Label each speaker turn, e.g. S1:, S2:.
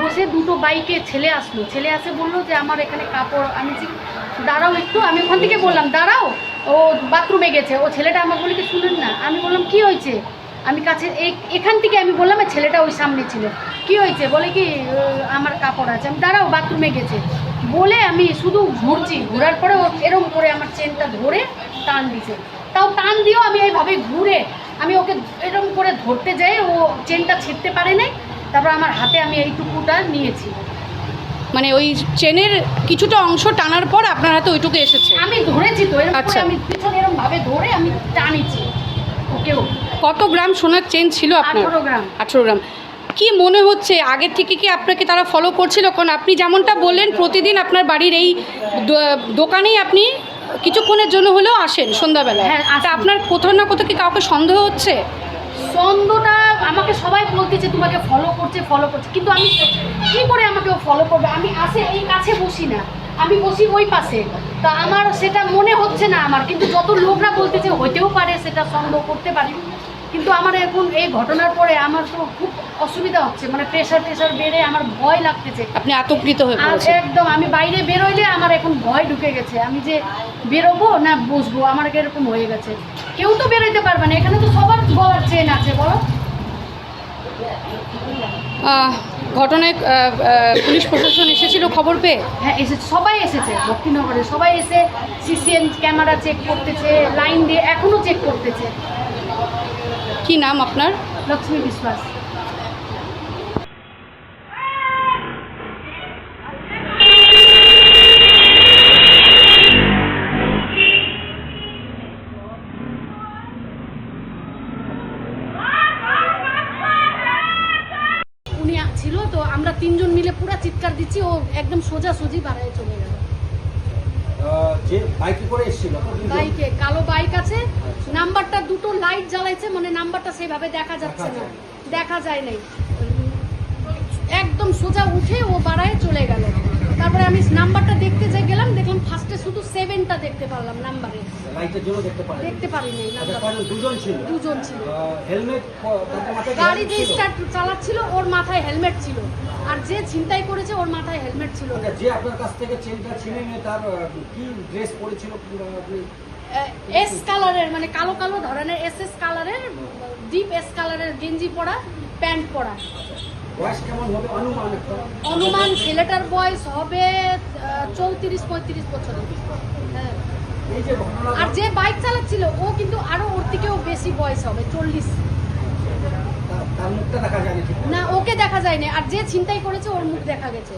S1: বসে দুটো বাইকে ছেলে আসলো। ছেলে আসে বলল যে, আমার এখানে কাপড়, আমি যে, দাঁড়াও একটু। আমি ওখান থেকে বললাম, দাঁড়াও। ও বাথরুমে গেছে। ও ছেলেটা আমার বলি কি, শুনেন না। আমি বললাম, কি হয়েছে? আমি কাছে এ- এখান থেকে আমি বললাম আর ছেলেটা ওই সামনে ছিল। কি হয়েছে? বলে কি আমার কাপড় আছে। আমি দাঁড়াও বাথরুমে গেছে। বলে আমি শুধু ঘুরছি। ঘোরার পরে ও এরম করে আমার চেনটা ধরে টান দিছে। তাও টান দিয়েও আমি এইভাবে ঘুরে আমি ওকে এরকম করে ধরতে যাই ও চেনটা ছিঁড়তে পারে নাই। তারপর আমার হাতে আমি এইটুকুটা নিয়েছি।
S2: মানে ওই চেনের কিছুটা অংশ টানার পর আপনার হাতে ওইটুকু এসেছে?
S1: আমি ধরেছি তো এরকম
S2: আচ্ছা।
S1: আমি পিছনে এরকম ভাবে ধরে আমি টানিছি। ওকেও
S2: কত গ্রাম সোনার চেন ছিল আপনার?
S1: আঠারো গ্রাম।
S2: আঠেরো গ্রাম। কি মনে হচ্ছে আগের থেকে কি আপনাকে তারা ফলো করছিল? কারণ আপনি যেমনটা বললেন প্রতিদিন আপনার বাড়ির এই দোকানেই আপনি কিছুক্ষণের জন্য হলেও আসেন সন্ধ্যাবেলায়
S1: হ্যাঁ।
S2: তা আপনার কোথাও না কোথাও কি কাউকে সন্দেহ হচ্ছে?
S1: সন্ধ্যটা আমাকে সবাই বলতেছে তোমাকে ফলো করছে ফলো করছে। কিন্তু আমি কি করে আমাকে ফলো করবে? আমি আসে এই কাছে বসি না। আমি বসি ওই পাশে। তা আমার সেটা মনে হচ্ছে না আমার কিন্তু যত লোকরা বলতেছে হইতেও পারে সেটা সন্দেহ করতে পারি। কিন্তু আমার এখন এই ঘটনার পরে আমার তো খুব অসুবিধা হচ্ছে মানে প্রেশার টেশার বেড়ে আমার ভয় লাগতেছে।
S2: আপনি আতঙ্কিত হয়ে
S1: একদম আমি বাইরে বেরোইলে আমার এখন ভয় ঢুকে গেছে। আমি যে বেরোবো না বসবো আমার এরকম হয়ে গেছে। কেউ তো বেরোতে পারবে না এখানে তো সবার গলার চেন আছে বলো।
S2: ঘটনায় পুলিশ প্রশাসন এসেছিল খবর পেয়ে?
S1: হ্যাঁ এসেছে সবাই এসেছে ভক্তিনগরে সবাই এসে সিসিএন ক্যামেরা চেক করতেছে লাইন দিয়ে এখনও চেক করতেছে।
S2: কি নাম আপনার?
S1: লক্ষ্মী বিশ্বাস। উনি ছিল তো আমরা তিনজন মিলে পুরো চিৎকার দিচ্ছি ও একদম সোজাসুজি বাড়ায় চলে গেল।
S3: যে বাইকে করে এসেছিল
S1: বাইকে কালো বাইক আছে নাম্বারটা দুটো লাইট জ্বালাইছে মানে নাম্বারটা দেখা যাচ্ছে না। দেখা যায় নাই। একদম সোজা উঠে ও বাড়ায় চলে গেল তারপরে আমি নাম্বারটা দেখতে যাই গেলাম দেখলাম ফার্স্টে শুধু সেভেনটা দেখতে পারলাম নাম্বারে।
S3: লাইটের জন্য দেখতে পারিনি। আচ্ছা দুজন ছিল।
S1: দুজন ছিল।
S3: হেলমেট
S1: গাড়ি যে স্টার্ট চালাচ্ছিল ওর মাথায় হেলমেট ছিল। আর যে ছিনতাই করেছে ওর মাথায় হেলমেট ছিল।
S3: আচ্ছা, যে আপনার কাছ থেকে চেনটা ছিনে নিয়ে তার কি ড্রেস পরেছিল?
S1: এস কালারের মানে কালো কালো ধরনের এস এস কালারের ডিপ এস কালারের গেঞ্জি পরা প্যান্ট পরা।
S3: বয়স কেমন হবে? অনুমান
S1: ছেলেটার বয়স হবে চৌত্রিশ পঁয়ত্রিশ বছর হ্যাঁ। আর যে বাইক চালাচ্ছিল ও কিন্তু আরও ওর থেকেও বেশি বয়স হবে চল্লিশ। না ওকে দেখা যায়নি। আর যে ছিনতাই করেছে ওর মুখ দেখা গেছে।